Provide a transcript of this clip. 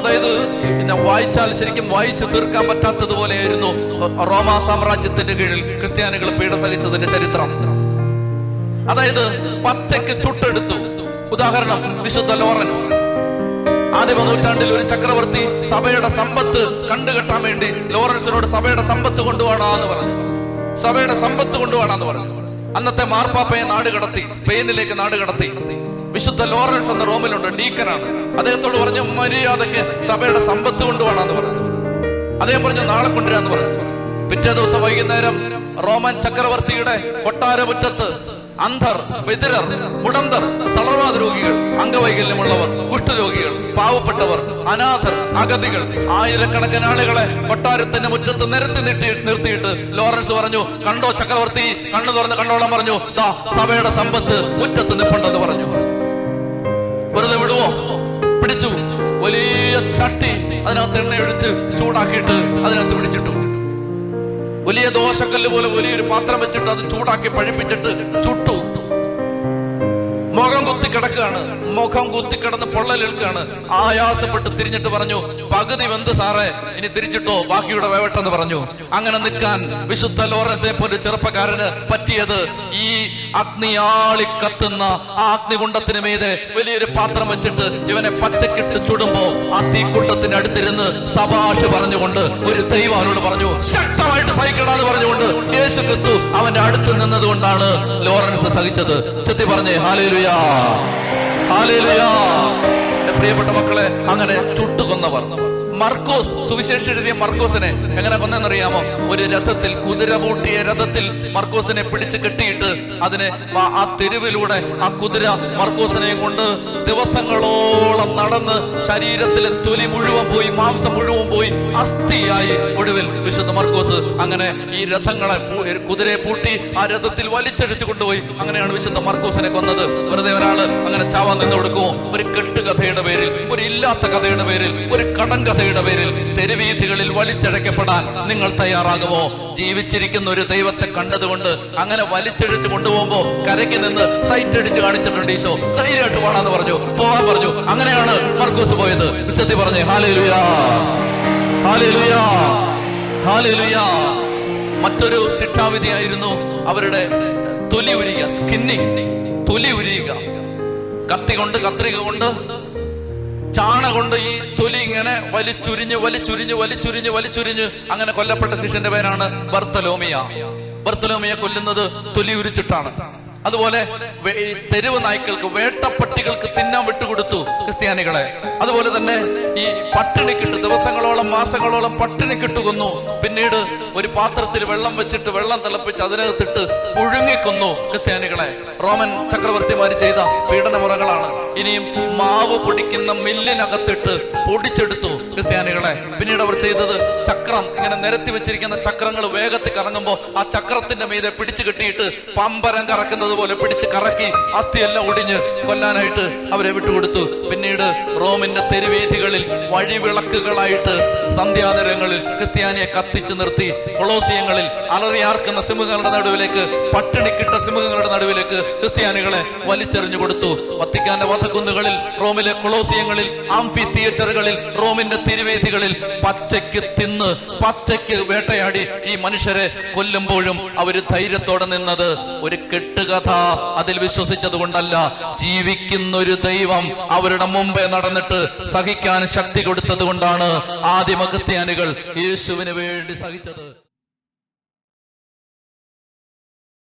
അതായത് പിന്നെ വായിച്ചാൽ ശരിക്കും വായിച്ചു തീർക്കാൻ പറ്റാത്തതുപോലെയായിരുന്നു റോമാ സാമ്രാജ്യത്തിന്റെ കീഴിൽ ക്രിസ്ത്യാനികൾ പീഡ സഹിച്ചതിന്റെ ചരിത്രം. അതായത് പച്ചയ്ക്ക് ചുട്ടെടുത്തു. ഉദാഹരണം വിശുദ്ധ ലോറൻസ്. ആദ്യ നൂറ്റാണ്ടിൽ ഒരു ചക്രവർത്തി സഭയുടെ സമ്പത്ത് കണ്ടുകെട്ടാൻ വേണ്ടി ലോറൻസിനോട് സഭയുടെ സമ്പത്ത് കൊണ്ടുപോകണമെന്ന് പറഞ്ഞു. സഭയുടെ സമ്പത്ത് കൊണ്ടുപോകണമെന്ന് പറഞ്ഞു. അന്നത്തെ മാർപ്പാപ്പയെ നാട് കടത്തി സ്പെയിനിലേക്ക് നാട് കടത്തി വിശുദ്ധ ലോറൻസ് എന്ന റോമിലുണ്ട് ഡീക്കനാണ്. അദ്ദേഹത്തോട് പറഞ്ഞു മര്യാദയ്ക്ക് സഭയുടെ സമ്പത്ത് കൊണ്ടുപോകണമെന്ന് പറഞ്ഞു. അദ്ദേഹം പറഞ്ഞു നാളെ കൊണ്ടുവരാന്ന് പറഞ്ഞു. പിറ്റേ ദിവസം വൈകുന്നേരം റോമൻ ചക്രവർത്തിയുടെ കൊട്ടാരമുറ്റത്ത് അന്ധർ വിതിരർ മുടന്തർ തളർവാദ രോഗികൾ അംഗവൈകല്യമുള്ളവർ കുഷ്ഠരോഗികൾ പാവപ്പെട്ടവർ അനാഥർ അഗതികൾ ആയിരക്കണക്കിന് ആളുകളെ കൊട്ടാരത്തിന്റെ മുറ്റത്ത് നിരത്തി നീട്ടി നിർത്തിയിട്ട് ലോറൻസ് പറഞ്ഞു കണ്ടോ ചക്രവർത്തി? കണ്ണു തുറന്ന് കണ്ടോളം പറഞ്ഞു ദാ സഭയുടെ സമ്പത്ത് മുറ്റത്ത് നിപ്പുണ്ടെന്ന് പറഞ്ഞു. വെറുതെ വിടുവോ? പിടിച്ചു. വലിയ ചട്ടി അതിനകത്ത് എണ്ണ ഒഴിച്ച് ചൂടാക്കിയിട്ട് അതിനകത്ത് പിടിച്ചിട്ടു. വലിയ ദോശക്കല്ല് പോലെ വലിയൊരു പാത്രം വെച്ചിട്ട് അത് ചൂടാക്കി പഴിപ്പിച്ചിട്ട് ചുട്ടു കിടക്കുകയാണ്. മുഖം കുത്തി കിടന്ന് പൊള്ളലേൽക്കുകയാണ്. ആയാസപ്പെട്ട് തിരിഞ്ഞിട്ട് പറഞ്ഞു പകുതി വെന്ത് സാറേ ഇനി തിരിച്ചിട്ടോ? ബാക്കിയുടെ വേവട്ടെന്ന് പറഞ്ഞു. അങ്ങനെ നിൽക്കാൻ വിശുദ്ധ ലോറൻസിനെ പോലെ ചെറുപ്പക്കാരന് പറ്റിയത് ഈ അഗ്നിയാളി കത്തുന്ന ആ അഗ്നികുണ്ടത്തിന് മീതെ വലിയൊരു പാത്രം വെച്ചിട്ട് ഇവനെ പച്ചക്കിട്ട് ചുടുമ്പോ ആ തീക്കുണ്ടത്തിന്റെ അടുത്തിരുന്ന് സഭാഷ് പറഞ്ഞുകൊണ്ട് ഒരു ദൈവാനോട് പറഞ്ഞു ശക്തമായിട്ട് സഹിക്കണമെന്ന് പറഞ്ഞുകൊണ്ട് യേശു ക്രിസ്തു അവന്റെ അടുത്ത് നിന്നതുകൊണ്ടാണ് ലോറൻസ് സഹിച്ചത്. ചെത്തി പറഞ്ഞേ ഹാലേലുയാ. പ്രിയപ്പെട്ട മക്കളെ അങ്ങനെ ചുട്ടുകൊന്നവർ. മർക്കോസ് സുവിശേഷം എഴുതിയ മർക്കോസിനെ എങ്ങനെ കൊന്നെന്നറിയാമോ? ഒരു രഥത്തിൽ കുതിര പൂട്ടിയ രഥത്തിൽ മർക്കോസിനെ പിടിച്ച് കെട്ടിയിട്ട് അതിനെ ആ- തെരുവിലൂടെ ആ കുതിര മർക്കോസിനെയും കൊണ്ട് ദിവസങ്ങളോളം നടന്ന് ശരീരത്തിലെ തൊലി മുഴുവൻ പോയി മാംസം മുഴുവൻ പോയി അസ്ഥിയായി ഒടുവിൽ വിശുദ്ധ മർക്കോസ് അങ്ങനെ ഈ രഥങ്ങളെ കുതിരയെ പൂട്ടി ആ രഥത്തിൽ വലിച്ചടിച്ചു കൊണ്ടുപോയി. അങ്ങനെയാണ് വിശുദ്ധ മർക്കോസിനെ കൊന്നത്. വെറുതെ ഒരാൾ അങ്ങനെ ചാവാൻ നിന്ന് കൊടുക്കുമോ? ഒരു കെട്ടുകഥയുടെ പേരിൽ ഒരു ഇല്ലാത്ത കഥയുടെ പേരിൽ ഒരു കടം കഥയുടെ പേരിൽ തെരുവീഥികളിൽ വലിച്ചഴക്കപ്പെടാൻ നിങ്ങൾ തയ്യാറാകുമോ? ജീവിച്ചിരിക്കുന്ന ഒരു ദൈവത്തെ കണ്ടതുകൊണ്ട് അങ്ങനെ വലിച്ചഴിച്ച് കൊണ്ടുപോകുമ്പോ കരയ്ക്ക് നിന്ന് സൈറ്റ് അടിച്ച് കാണിച്ചിട്ടുണ്ട് ഈശോ. ധൈര്യമായിട്ട് പോകാന്ന് പറഞ്ഞു. പോവാൻ പറഞ്ഞു. അങ്ങനെയാണ് മർക്കൂസ് പോയത്. ഉച്ചത്തി പറഞ്ഞു ഹാലേലുയാ. ഹാലേലുയാ. ഹാലേലുയാ. മറ്റൊരു ശിക്ഷാവിധിയായിരുന്നു അവരുടെ തൊലി ഉരിയുക സ്കിന്നിങ് തൊലി ഉരിയുക. കത്തി കൊണ്ട് കത്രിക കൊണ്ട് ചാണ കൊണ്ട് ഈ തൊലി ഇങ്ങനെ വലിച്ചുരിഞ്ഞ് വലിച്ചുരിഞ്ഞ് വലിച്ചുരിഞ്ഞ് വലിച്ചുരിഞ്ഞ് അങ്ങനെ കൊല്ലപ്പെട്ട ശിഷ്യന്റെ പേരാണ് ബർത്തലോമിയ. ബർത്തലോമിയ കൊല്ലുന്നത് തൊലി ഉരിച്ചിട്ടാണ്. അതുപോലെ തെരുവ് നായ്ക്കൾക്ക് വേട്ടപ്പട്ടികൾക്ക് തിന്നാൻ വിട്ടുകൊടുത്തു. ക്രിസ്ത്യാനികളെ. അതുപോലെ തന്നെ ഈ പട്ടിണി കിട്ടു ദിവസങ്ങളോളം മാസങ്ങളോളം പട്ടിണി കിട്ടുകുന്നു പിന്നീട് ഒരു പാത്രത്തിൽ വെള്ളം വെച്ചിട്ട് വെള്ളം തിളപ്പിച്ച് അതിനകത്തിട്ട് പുഴുങ്ങിക്കുന്നു ക്രിസ്ത്യാനികളെ. റോമൻ ചക്രവർത്തിമാര് ചെയ്ത പീഡനമുറകളാണ്. ഇനിയും മാവ് പൊടിക്കുന്ന മില്ലിനകത്തിട്ട് പൊടിച്ചെടുത്തു ക്രിസ്ത്യാനികളെ. പിന്നീട് അവർ ചെയ്തത് ചക്രം. ഇങ്ങനെ നിരത്തി വെച്ചിരിക്കുന്ന ചക്രങ്ങൾ വേഗത്തിൽ കറങ്ങുമ്പോൾ ആ ചക്രത്തിന്റെ മീതെ പിടിച്ചു കെട്ടിയിട്ട് പമ്പരം കറക്കുന്നത് പോലെ പിടിച്ച് കറക്കി അസ്ഥിയെല്ലാം ഒടിഞ്ഞ് കൊല്ലാനായിട്ട് അവരെ വിട്ടുകൊടുത്തു. പിന്നീട് റോമിന്റെ തെരുവേദികളിൽ വഴിവിളക്കുകളായിട്ട് സന്ധ്യാനരങ്ങളിൽ ക്രിസ്ത്യാനിയെ കത്തിച്ചു നിർത്തി കൊളോസിയങ്ങളിൽ അലറിയാർക്കുന്ന സിംഹങ്ങളുടെ നടുവിലേക്ക് പട്ടിണിക്കിട്ട സിംഹങ്ങളുടെ നടുവിലേക്ക് ക്രിസ്ത്യാനികളെ വലിച്ചെറിഞ്ഞു കൊടുത്തു. വത്തിക്കാന്റെ വധക്കുന്നുകളിൽ റോമിലെ കൊളോസിയങ്ങളിൽ ആംഫി തിയേറ്ററുകളിൽ റോമിന്റെ തിരുവേദികളിൽ പച്ചയ്ക്ക് തിന്ന് പച്ചയ്ക്ക് വേട്ടയാടി ഈ മനുഷ്യരെ കൊല്ലുമ്പോഴും അവർ ധൈര്യത്തോടെ നിന്നത്. ഒരു കെട്ടുകഥ അതിൽ വിശ്വസിച്ചത് കൊണ്ടല്ല ജീവിക്കുന്നൊരു ദൈവം അവരുടെ മുമ്പേ നടന്നിട്ട് സഹിക്കാൻ ശക്തി കൊടുത്തത് കൊണ്ടാണ് ആദിമ യേശുവിന് വേണ്ടി സഹിച്ചത്.